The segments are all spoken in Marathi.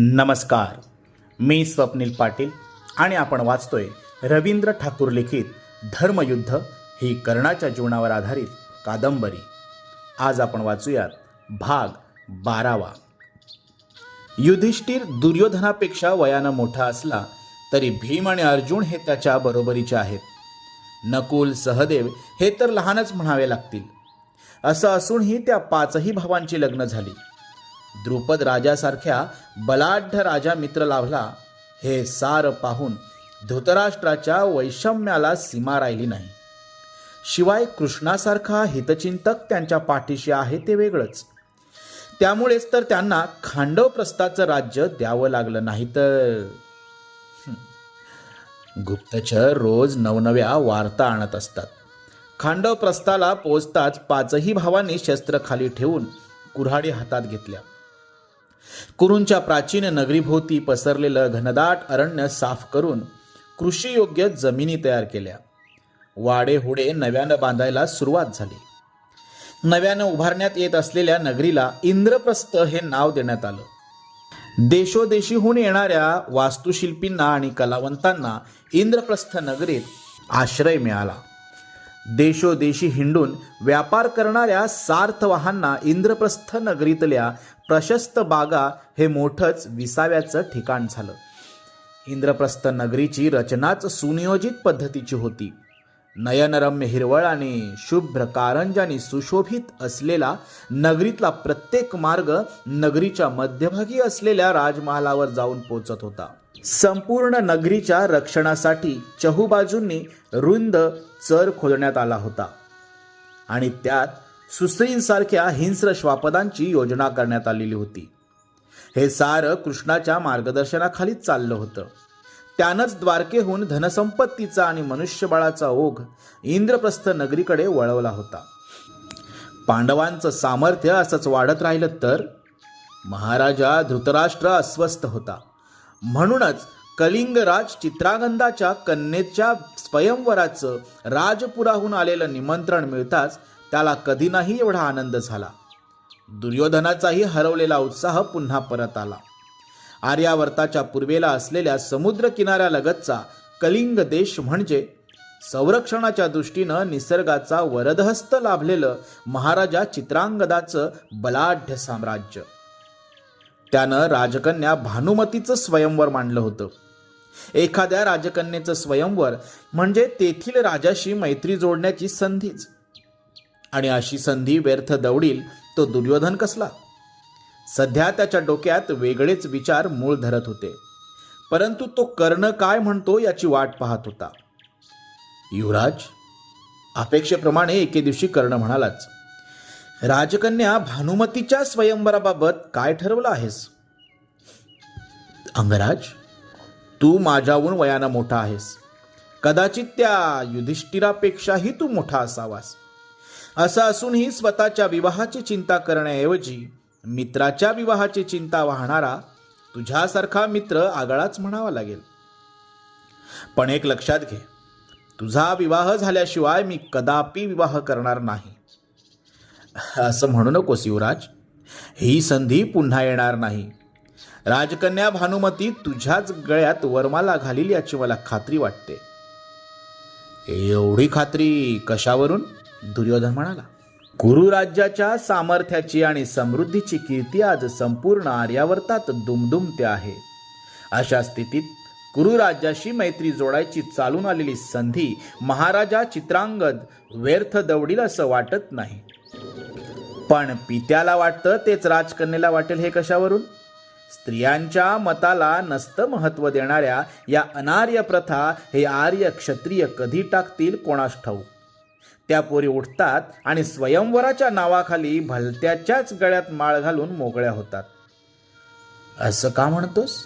नमस्कार. मी स्वप्नील पाटील आणि आपण वाचतोय रवींद्र ठाकूर लिखित धर्मयुद्ध ही कर्णाच्या जीवनावर आधारित कादंबरी. आज आपण वाचूयात भाग बारावा. युधिष्ठिर दुर्योधनापेक्षा वयानं मोठा असला तरी भीम आणि अर्जुन हे त्याच्या बरोबरीचे आहेत. नकुल सहदेव हे तर लहानच म्हणावे लागतील. असं असूनही त्या पाचही भावांची लग्न झाली. द्रुपद राजासारख्या बलाढ्य राजा मित्र लाभला हे सार पाहून धृतराष्ट्राच्या वैषम्याला सीमा राहिली नाही. शिवाय कृष्णासारखा हितचिंतक त्यांच्या पाठीशी आहे ते वेगळंच. त्यामुळेच तर त्यांना खांडवप्रस्थाचं राज्य द्यावं लागलं नाही तर गुप्तचर रोज नवनव्या वार्ता आणत असतात. खांडवप्रस्थाला पोचताच पाचही भावांनी शस्त्र खाली ठेवून कुऱ्हाडी हातात घेतल्या. कुरूंच्या प्राचीन नगरीभोवती पसरलेलं घनदाट अरण्य साफ करून कृषीयोग्य जमिनी तयार केल्या. वाडे हुडे नव्यानं बांधायला सुरुवात झाली. नव्यानं उभारण्यात येत असलेल्या नगरीला इंद्रप्रस्थ हे नाव देण्यात आलं. देशोदेशीहून येणाऱ्या वास्तुशिल्पींना आणि कलावंतांना इंद्रप्रस्थ नगरीत आश्रय मिळाला. देशोदेशी हिंडून व्यापार करणाऱ्या सार्थवाहांना इंद्रप्रस्थ नगरीतल्या प्रशस्त बागा हे मोठंच विसाव्याचं ठिकाण झालं. इंद्रप्रस्थ नगरीची रचनाच सुनियोजित पद्धतीची होती. नयनरम्य हिरवळाने शुभ्र कारंजानी सुशोभित असलेला नगरीतला प्रत्येक मार्ग नगरीच्या मध्यभागी असलेल्या राजमहालावर जाऊन पोचत होता. संपूर्ण नगरीच्या रक्षणासाठी चहूबाजूंनी रुंद चर खोदण्यात आला होता आणि त्यात सुस्त्रींसारख्या हिंस्र श्वापदांची योजना करण्यात आलेली होती. हे सारं कृष्णाच्या मार्गदर्शनाखालीच चाललं होतं. त्यानंच द्वारकेहून धनसंपत्तीचा आणि मनुष्यबळाचा ओघ इंद्रप्रस्थ नगरीकडे वळवला होता. पांडवांचं सामर्थ्य असंच वाढत राहिलं तर महाराजा धृतराष्ट्र अस्वस्थ होता. म्हणूनच कलिंगराज चित्रागंधाच्या कन्येच्या स्वयंवराचं राजपुराहून आलेलं निमंत्रण मिळताच त्याला कधी नाही एवढा आनंद झाला. दुर्योधनाचाही हरवलेला उत्साह पुन्हा परत आला. आर्यावर्ताच्या पूर्वेला असलेल्या समुद्र किनाऱ्यालगतचा कलिंग देश म्हणजे संरक्षणाच्या दृष्टीनं निसर्गाचा वरदहस्त लाभलेलं महाराजा चित्रांगदाचं बलाढ्य साम्राज्य. त्यानं राजकन्या भानुमतीचं स्वयंवर मांडलं होतं. एखाद्या राजकन्येचं स्वयंवर म्हणजे तेथील राजाशी मैत्री जोडण्याची संधीच. आणि अशी संधी व्यर्थ दवडील तो दुर्योधन कसला? सध्या त्याच्या डोक्यात वेगळेच विचार मूळ धरत होते. परंतु तो कर्ण काय म्हणतो याची वाट पाहत होता. युवराज अपेक्षेप्रमाणे एके दिवशी कर्ण म्हणालाच राजकन्या भानुमतीच्या स्वयंवराबाबत काय ठरवलं आहेस? अंगराज तू माझ्याहून वयानं मोठा आहेस. कदाचित त्या युधिष्ठिरापेक्षाही तू मोठा असावास. असं असूनही स्वतःच्या विवाहाची चिंता करण्याऐवजी मित्राच्या विवाहाची चिंता वाहणारा तुझ्यासारखा मित्र आगळाच म्हणावा लागेल. पण एक लक्षात घे तुझा विवाह झाल्याशिवाय मी कदापि विवाह करणार नाही. असं म्हणू नकोस युवराज ही संधी पुन्हा येणार नाही. राजकन्या भानुमती तुझ्याच गळ्यात वर्माला घालील याची मला खात्री वाटते. एवढी खात्री कशावरून? दुर्योधन म्हणाला. गुरुराज्याच्या सामर्थ्याची आणि समृद्धीची कीर्ती आज संपूर्ण आर्यावर्तात दुमदुमते आहे. अशा स्थितीत गुरुराज्याशी मैत्री जोडायची चालून आलेली संधी महाराजा चित्रांगद व्यर्थ दवडील असं वाटत नाही. पण पित्याला वाटतं तेच राजकन्येला वाटेल हे कशावरून? स्त्रियांच्या मताला नसतं महत्त्व देणाऱ्या या अनार्य प्रथा हे आर्य क्षत्रिय कधी टाकतील कोणास ठाऊक? त्या पोरी उठतात आणि स्वयंवराच्या नावाखाली भलत्याच्याच गळ्यात माळ घालून मोकळ्या होतात. असं का म्हणतोस?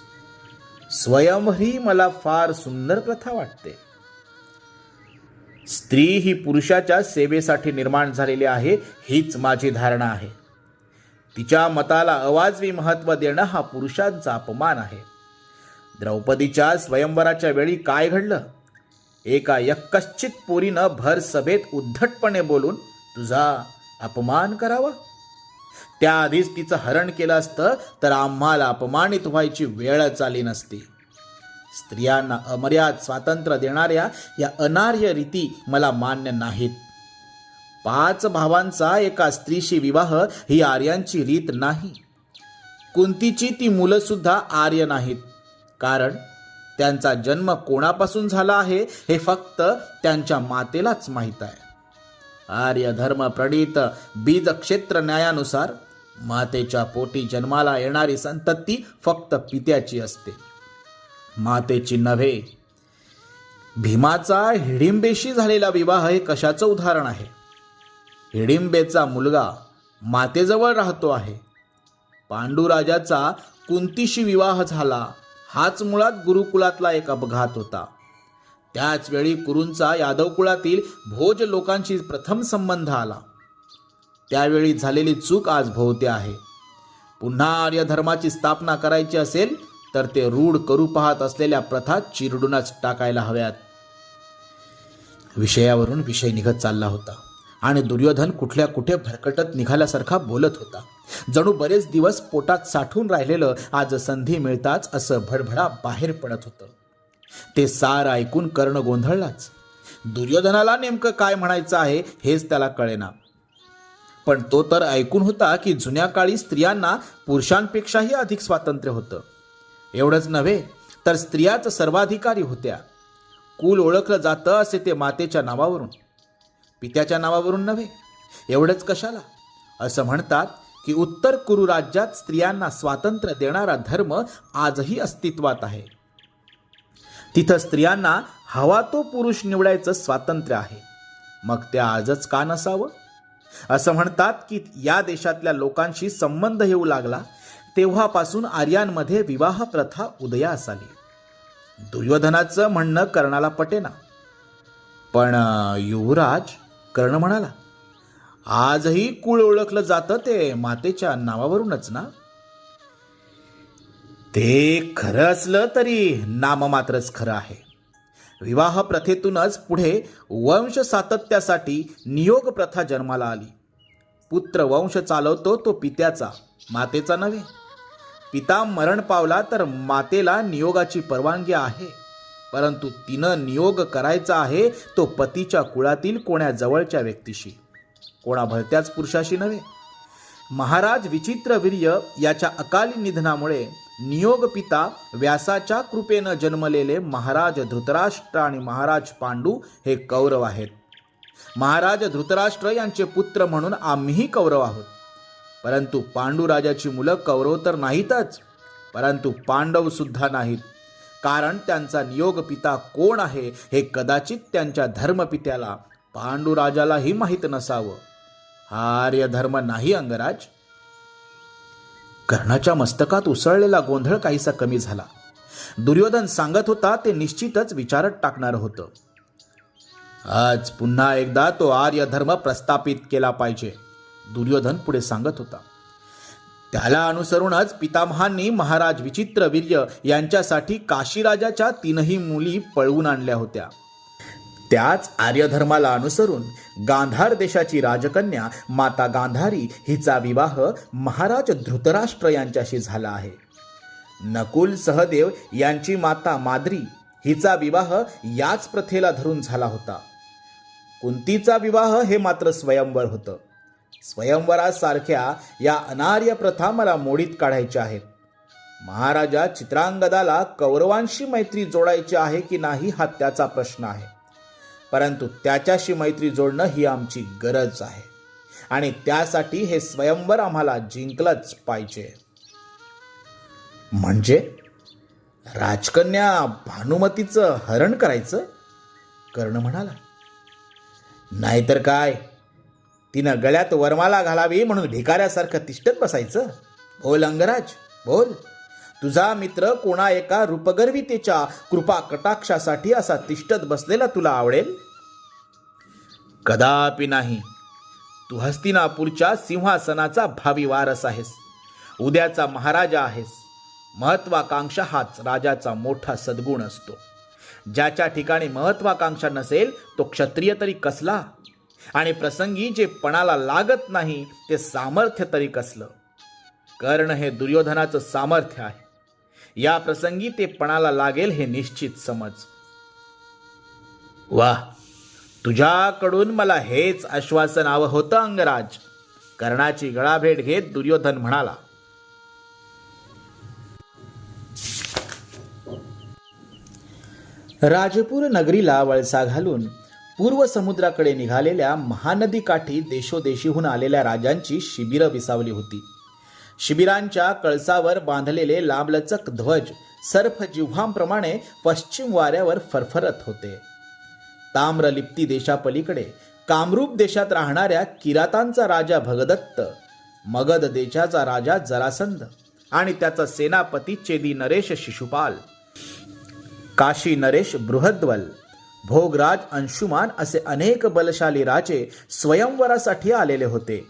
स्वयंवरी ही मला फार सुंदर प्रथा वाटते. स्त्री ही पुरुषाच्या सेवेसाठी निर्माण झालेली आहे हीच माझी धारणा आहे. तिच्या मताला अवाजवी महत्त्व देणं हा पुरुषांचा अपमान आहे. द्रौपदीच्या स्वयंवराच्या वेळी काय घडलं? एका यक्कश्चित पोरीनं भर सभेत उद्धटपणे बोलून तुझा अपमान करावा? त्याआधीच तिचं हरण केलं असतं तर आम्हाला अपमानित व्हायची वेळच आली नसती. स्त्रियांना अमर्याद स्वातंत्र्य देणाऱ्या या अनार्य रीती मला मान्य नाहीत. पाच भावांचा एका स्त्रीशी विवाह ही आर्यांची रीत नाही. कुंतीची ती मुलंसुद्धा आर्य नाहीत. कारण त्यांचा जन्म कोणापासून झाला आहे हे फक्त त्यांच्या मातेलाच माहीत आहे. आर्य धर्म प्रणीत बीज क्षेत्र न्यायानुसार मातेच्या पोटी जन्माला येणारी संतती फक्त पित्याची असते. मातेची नव्हे. भीमाचा हिडिंबेशी झालेला विवाह हे कशाचं उदाहरण आहे? हिडिंबेचा मुलगा मातेजवळ राहतो आहे. पांडुराजाचा कुंतीशी विवाह झाला. हाच मुळात गुरुकुलातला एक अपघात होता. त्याचवेळी कुरूंचा यादव कुळातील भोज लोकांशी प्रथम संबंध आला. त्यावेळी झालेली चूक आज भोवते आहे. पुन्हा आर्य धर्माची स्थापना करायची असेल तर ते रूढ करू पाहत असलेल्या प्रथा चिरडूनच टाकायला हव्यात. विषयावरून विषय निघत चालला होता आणि दुर्योधन कुठल्या कुठे भरकटत निघाल्यासारखा बोलत होता. जणू बरेच दिवस पोटात साठून राहिलेलं आज संधी मिळताच असं भडभडा बाहेर पडत होतं. ते सार ऐकून कर्ण गोंधळलाच. दुर्योधनाला नेमकं काय म्हणायचं आहे हेच त्याला कळेना. पण तो तर ऐकून होता की जुन्या काळी स्त्रियांना पुरुषांपेक्षाही अधिक स्वातंत्र्य होतं. एवढंच नव्हे तर स्त्रियाच सर्वाधिकारी होत्या. कुल ओळखलं जातं असे ते मातेच्या नावावरून. पित्याच्या नावावरून नव्हे एवढंच कशाला? असं म्हणतात की उत्तर कुरु राज्यात स्त्रियांना स्वातंत्र्य देणारा धर्म आजही अस्तित्वात आहे. तिथं स्त्रियांना हवा तो पुरुष निवडायचं स्वातंत्र्य आहे. मग ते आजच का नसावं? असं म्हणतात की या देशातल्या लोकांशी संबंध येऊ लागला तेव्हापासून आर्यांमध्ये विवाह प्रथा उदयास आली. दुर्योधनाचं म्हणणं कर्णाला पटेना. पण युवराज कर्ण म्हणाला आजही कुळ ओळखलं जातं ते मातेच्या नावावरूनच ना? ते खरं असलं तरी नाम मात्रच खरं आहे. विवाह प्रथेतूनच पुढे वंश सातत्यासाठी नियोग प्रथा जन्माला आली. पुत्र वंश चालवतो तो पित्याचा मातेचा नव्हे. पिता मरण पावला तर मातेला नियोगाची परवानगी आहे. परंतु तिनं नियोग करायचा आहे तो पतीच्या कुळातील कोण्या जवळच्या व्यक्तीशी. कोणा भलत्याच पुरुषाशी नव्हे. महाराज विचित्रवीर्य याच्या अकाली निधनामुळे नियोग पिता व्यासाच्या कृपेनं जन्मलेले महाराज धृतराष्ट्र आणि महाराज पांडू हे कौरव आहेत. महाराज धृतराष्ट्र यांचे पुत्र म्हणून आम्हीही कौरव आहोत. परंतु पांडू राजाची मुलं कौरव तर नाहीतच परंतु पांडव सुद्धा नाहीत. कारण त्यांचा नियोग पिता कोण आहे हे कदाचित त्यांच्या धर्मपित्याला पांडुराजालाही माहीत नसावं. हा धर्म नाही अंगराज. कर्णाच्या मस्तकात उसळलेला गोंधळ काहीसा कमी झाला. दुर्योधन सांगत होता ते निश्चितच विचारत टाकणार होतं. आज पुन्हा एकदा तो आर्य धर्म प्रस्थापित केला पाहिजे दुर्योधन पुढे सांगत होता. त्याला अनुसरूनच पितामहांनी महाराज विचित्रवीर्य यांच्यासाठी काशीराजाच्या तीनही मुली पळवून आणल्या होत्या. त्याच आर्यधर्माला अनुसरून गांधार देशाची राजकन्या माता गांधारी हिचा विवाह महाराज धृतराष्ट्र यांच्याशी झाला आहे. नकुल सहदेव यांची माता माद्री हिचा विवाह याच प्रथेला धरून झाला होता. कुंतीचा विवाह हे मात्र स्वयंवर होतं. स्वयंवरासारख्या या अनार्य प्रथा मला मोडीत काढायच्या आहेत. महाराजा चित्रांगदाला कौरवांशी मैत्री जोडायची आहे की नाही हा त्याचा प्रश्न आहे. परंतु त्याच्याशी मैत्री जोडणं ही आमची गरज आहे. आणि त्यासाठी हे स्वयंवर आम्हाला जिंकलंच पाहिजे. म्हणजे? राजकन्या भानुमतीचं हरण करायचं? कर्ण म्हणाला. नाहीतर काय? तिनं गळ्यात वरमाला घालावी म्हणून भिकाऱ्यासारखं तिष्ठत बसायचं? बोल अंगराज बोल. तुझा मित्र कोणा एका रूपगर्वितेच्या कृपा कटाक्षासाठी असा तिष्ठत बसलेला तुला आवडेल? कदापि नाही. तू हस्तिनापूरच्या सिंहासनाचा भावी वारस आहेस. उद्याचा महाराजा आहेस. महत्वाकांक्षा हाच राजाचा मोठा सद्गुण असतो. ज्याच्या ठिकाणी महत्वाकांक्षा नसेल तो क्षत्रिय तरी कसला? आणि प्रसंगी जे पणाला लागत नाही ते सामर्थ्य तरी कसलं? कर्ण हे दुर्योधनाचं सामर्थ्य आहे. या प्रसंगी ते पणाला लागेल हे निश्चित समज. वा तुझ्याकडून मला हेच आश्वासन हवं होतं अंगराज. कर्णाची गळाभेट घेत दुर्योधन म्हणाला. राजपूर नगरीला वळसा घालून पूर्व समुद्राकडे निघालेल्या महानदी काठी देशोदेशीहून आलेल्या राजांची शिबिरं विसावली होती. शिबिरांच्या कळसावर बांधलेले लांबलचक ध्वज सर्फ जिव्हांप्रमाणे पश्चिम वाऱ्यावर फरफरत होते. ताम्रलिप्ती देशापलीकडे कामरूप देशात राहणाऱ्या किरातांचा राजा भगदत्त मगध देशाचा राजा जरासंध आणि त्याचा सेनापती चेदी नरेश शिशुपाल काशी नरेश बृहद्वल भोगराज अंशुमान असे अनेक बलशाली राजे स्वयंवरासाठी आलेले होते.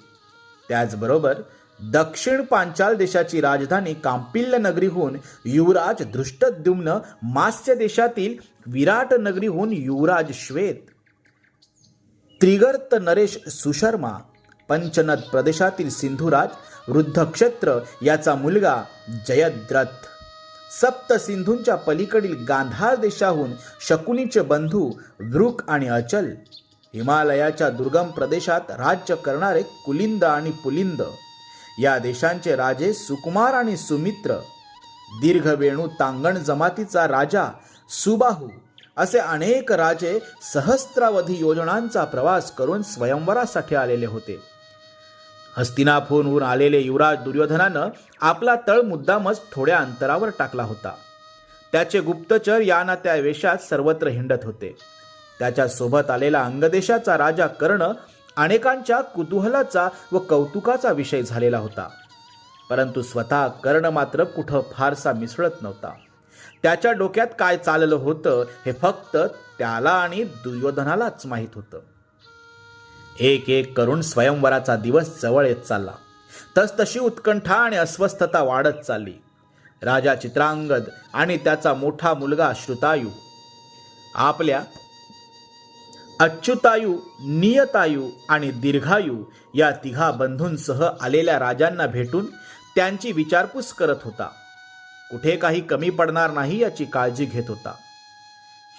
त्याचबरोबर दक्षिण पांचाल देशाची राजधानी कांपिल्य नगरीहून युवराज धृष्टद्युम्न मास्य देशातील विराट नगरीहून युवराज श्वेत त्रिगर्त नरेश सुशर्मा पंचनद प्रदेशातील सिंधुराज वृद्धक्षत्र याचा मुलगा जयद्रथ. सप्त सिंधूंच्या पलीकडील गांधार देशाहून शकुनीचे बंधू वृक आणि अचल. हिमालयाच्या दुर्गम प्रदेशात राज्य करणारे कुलिंद आणि पुलिंद. या देशांचे राजे सुकुमार आणि सुमित्र दीर्घवेणू तांगण जमातीचा राजा सुबाहू असे अनेक राजे सहस्त्रावधी योजनांचा प्रवास करून स्वयंवरासाठी आलेले होते. हस्तिनापूरहून आलेले युवराज दुर्योधनानं आपला तळ मुद्दामच थोड्या अंतरावर टाकला होता. त्याचे गुप्तचर या ना त्या वेशात सर्वत्र हिंडत होते. त्याच्या सोबत आलेला अंगदेशाचा राजा कर्ण अनेकांच्या कुतूहलाचा व कौतुकाचा विषय झालेला होता. परंतु स्वतः कर्ण मात्र कुठं फारसा मिसळत नव्हता. त्याच्या डोक्यात काय चाललं होतं हे फक्त त्याला आणि दुर्योधनालाच माहीत होतं. एक एक करून स्वयंवराचा दिवस जवळ येत चालला. तसतशी उत्कंठा आणि अस्वस्थता वाढत चालली. राजा चित्रांगद आणि त्याचा मोठा मुलगा श्रुतायू आपल्या अच्युतायू नियतायू आणि दीर्घायू या तिघा बंधूंसह आलेल्या राजांना भेटून त्यांची विचारपूस करत होता. कुठे काही कमी पडणार नाही याची काळजी घेत होता.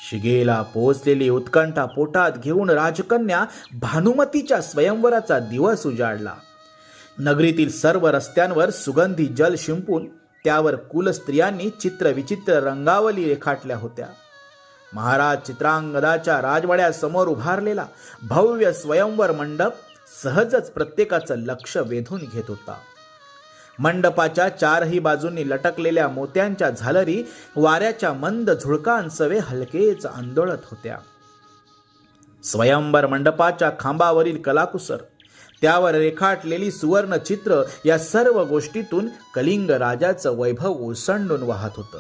शिगेला पोचलेली उत्कंठा पोटात घेऊन राजकन्या भानुमतीच्या स्वयंवराचा दिवस उजाडला. नगरीतील सर्व रस्त्यांवर सुगंधी जल शिंपून त्यावर कुलस्त्रियांनी चित्रविचित्र रंगावली रेखाटल्या होत्या. महाराज चित्रांगदाच्या राजवाड्यासमोर उभारलेला भव्य स्वयंवर मंडप सहजच प्रत्येकाचं लक्ष वेधून घेत होता. मंडपाच्या चारही बाजूंनी लटकलेल्या मोत्यांच्या झालरी वाऱ्याच्या मंद झुळकांसवे हलकेच आंदोळत होत्या. स्वयंवर मंडपाच्या खांबावरील कलाकुसर त्यावर रेखाटलेली सुवर्ण चित्र या सर्व गोष्टीतून कलिंग राजाचं वैभव ओसंडून वाहत होतं.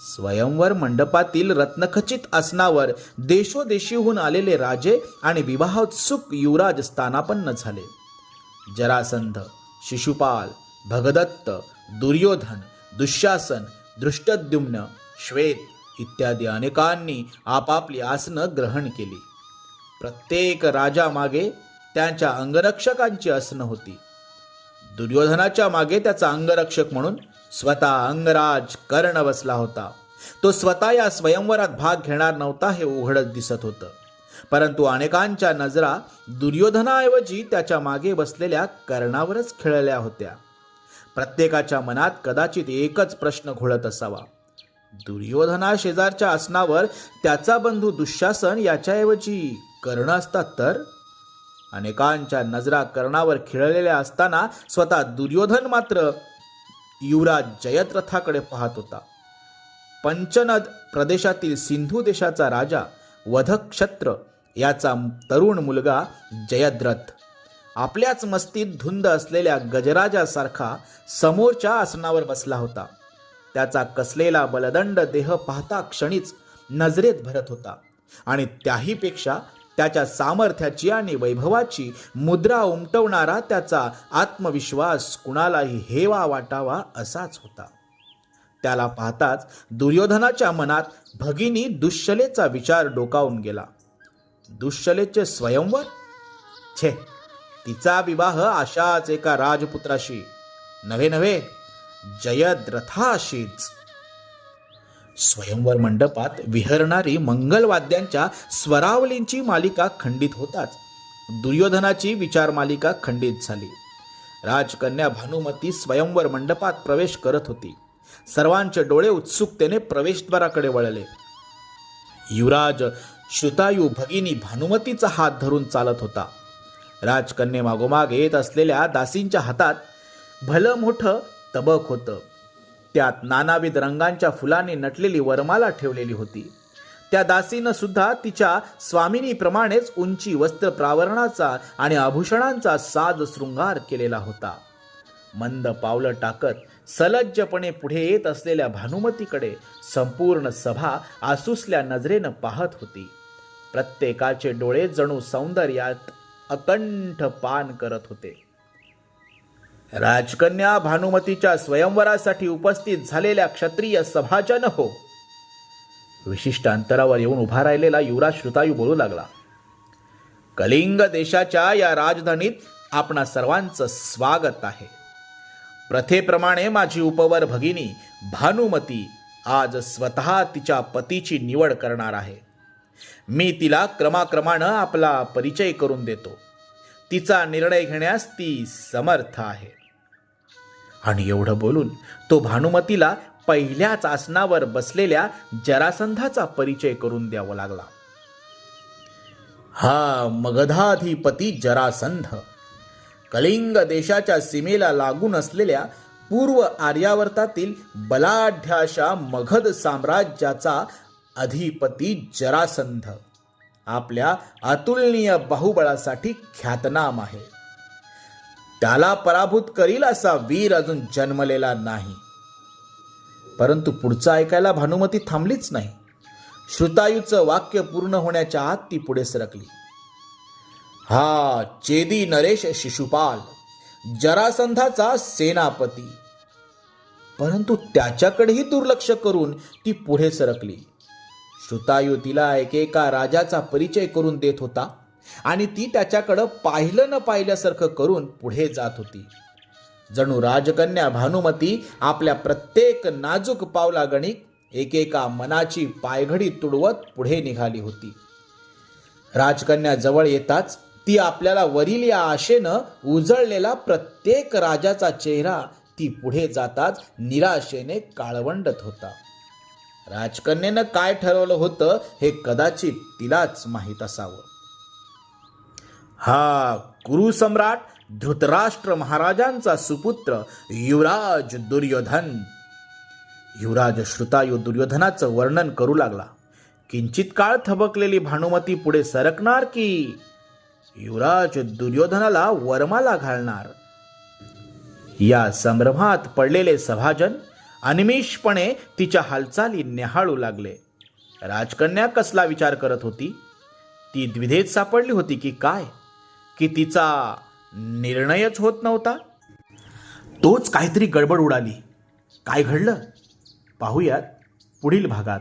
स्वयंवर मंडपातील रत्नखचित आसनावर देशोदेशीहून आलेले राजे आणि विवाहोत्सुक युवराज स्थानापन्न झाले. जरासंध शिशुपाल भगदत्त दुर्योधन दुःशासन दृष्टद्युम्न श्वेत इत्यादी अनेकांनी आपापली आसनं ग्रहण केली. प्रत्येक राजामागे त्यांच्या अंगरक्षकांची आसनं होती. दुर्योधनाच्या मागे त्याचा अंगरक्षक म्हणून स्वतः अंगराज कर्ण बसला होता. तो स्वतः या स्वयंवरात भाग घेणार नव्हता हे उघडच दिसत होतं. परंतु अनेकांच्या नजरा दुर्योधनाऐवजी त्याच्यामागे बसलेल्या कर्णावरच खेळल्या होत्या. प्रत्येकाच्या मनात कदाचित एकच प्रश्न घोळत असावा. दुर्योधना शेजारच्या आसनावर त्याचा बंधू दुःशासन याच्याऐवजी कर्ण असतात तर? अनेकांच्या नजरा कर्णावर खिळलेल्या असताना स्वतः दुर्योधन मात्र युवराज जयद्रथाकडे पाहत होता. पंचनद प्रदेशातील सिंधू देशाचा राजा वधक्षत्र याचा तरुण मुलगा जयद्रथ. आपल्याच मस्तीत धुंद असलेल्या गजराजासारखा समोरच्या आसनावर बसला होता. त्याचा कसलेला बलदंड देह पाहता क्षणीच नजरेत भरत होता आणि त्याहीपेक्षा त्याच्या सामर्थ्याची आणि वैभवाची मुद्रा उमटवणारा त्याचा आत्मविश्वास कुणालाही हेवा वाटावा असाच होता. त्याला पाहताच दुर्योधनाच्या मनात भगिनी दुश्शलेचा विचार डोकावून गेला. दुश्शलेचे स्वयंवर? छे तिचा विवाह अशाच एका राजपुत्राशी नव्हे नव्हे जयद्रथाशीच. स्वयंवर मंडपात विहरणारी मंगलवाद्यांच्या स्वरावलींची मालिका खंडित होताच. दुर्योधनाची विचार मालिका खंडित झाली. राजकन्या भानुमती स्वयंवर मंडपात प्रवेश करत होती. सर्वांचे डोळे उत्सुकतेने प्रवेशद्वाराकडे वळले. युवराज श्रुतायू भगिनी भानुमतीचा हात धरून चालत होता. राजकन्ये मागोमाग येत असलेल्या दासींच्या हातात भलं मोठं तबक होतं. त्यात नानाविध रंगांच्या फुलांनी नटलेली वरमाला ठेवलेली होती. त्या दासीनं सुद्धा तिच्या स्वामिनीप्रमाणेच उंची वस्त्र प्रावरणाचा आणि आभूषणांचा साज शृंगार केलेला होता. मंद पावलं टाकत सलज्जपणे पुढे येत असलेल्या भानुमतीकडे संपूर्ण सभा आसुसल्या नजरेनं पाहत होती. प्रत्येकाचे डोळे जणू सौंदर्यात अकंठ पान करत होते. राजकन्या भानुमतीच्या स्वयंवरासाठी उपस्थित झालेल्या क्षत्रिय सभाजन हो. विशिष्ट अंतरावर येऊन उभा राहिलेला युवराज श्रुतायू बोलू लागला. कलिंग देशाच्या या राजधानीत आपणा सर्वांचं स्वागत आहे. प्रथेप्रमाणे माझी उपवर भगिनी भानुमती आज स्वतः तिच्या पतीची निवड करणार आहे. मी तिला क्रमाक्रमानं आपला परिचय करून देतो. तिचा निर्णय घेण्यास ती समर्थ आहे. आणि एवढं बोलून तो भानुमतीला पहिल्याच आसनावर बसलेल्या जरासंधाचा परिचय करून द्यावा लागला. हा मगधाधिपती जरासंध. कलिंग देशाच्या सीमेला लागून असलेल्या पूर्व आर्यावर्तातील बलाढ्याशा मगध साम्राज्याचा अधिपती जरासंध. आपल्या अतुलनीय बाहुबळासाठी ख्यातनाम आहे. त्याला पराभूत करील असा वीर अजून जन्मलेला नाही. परंतु पुढचं ऐकायला भानुमती थांबलीच नाही. श्रुतायूचं वाक्य पूर्ण होण्याच्या आत ती पुढे सरकली. हा चेदी नरेश शिशुपाल जरासंधाचा सेनापती. परंतु त्याच्याकडेही दुर्लक्ष करून ती पुढे सरकली. श्रुतायू तिला एकेका राजाचा परिचय करून देत होता. आणि ती त्याच्याकडं पाहिलं न पाहिल्यासारखं करून पुढे जात होती. जणू राजकन्या भानुमती आपल्या प्रत्येक नाजूक पावलागणिक एकेका मनाची पायघडी तुडवत पुढे निघाली होती. राजकन्या जवळ येताच ती आपल्याला वरील या आशेनं उजळलेला प्रत्येक राजाचा चेहरा ती पुढे जाताच निराशेने काळवंडत होता. राजकन्येनं काय ठरवलं होतं हे कदाचित तिलाच माहीत असावं. हा कुरुसम्राट धृतराष्ट्र महाराजांचा सुपुत्र युवराज दुर्योधन. युवराज श्रुतायु दुर्योधनाचं वर्णन करू लागला. किंचित काळ थबकलेली भानुमती पुढे सरकणार की युवराज दुर्योधनाला वर्माला घालणार. या संभ्रमात पडलेले सभाजन अनिमिषपणे तिच्या हालचाली निहाळू लागले. राजकन्या कसला विचार करत होती? ती द्विधेत सापडली होती की काय? की तिचा निर्णयच होत नव्हता. तोच काहीतरी गडबड उडाली. काय घडलं? पाहूयात पुढील भागात.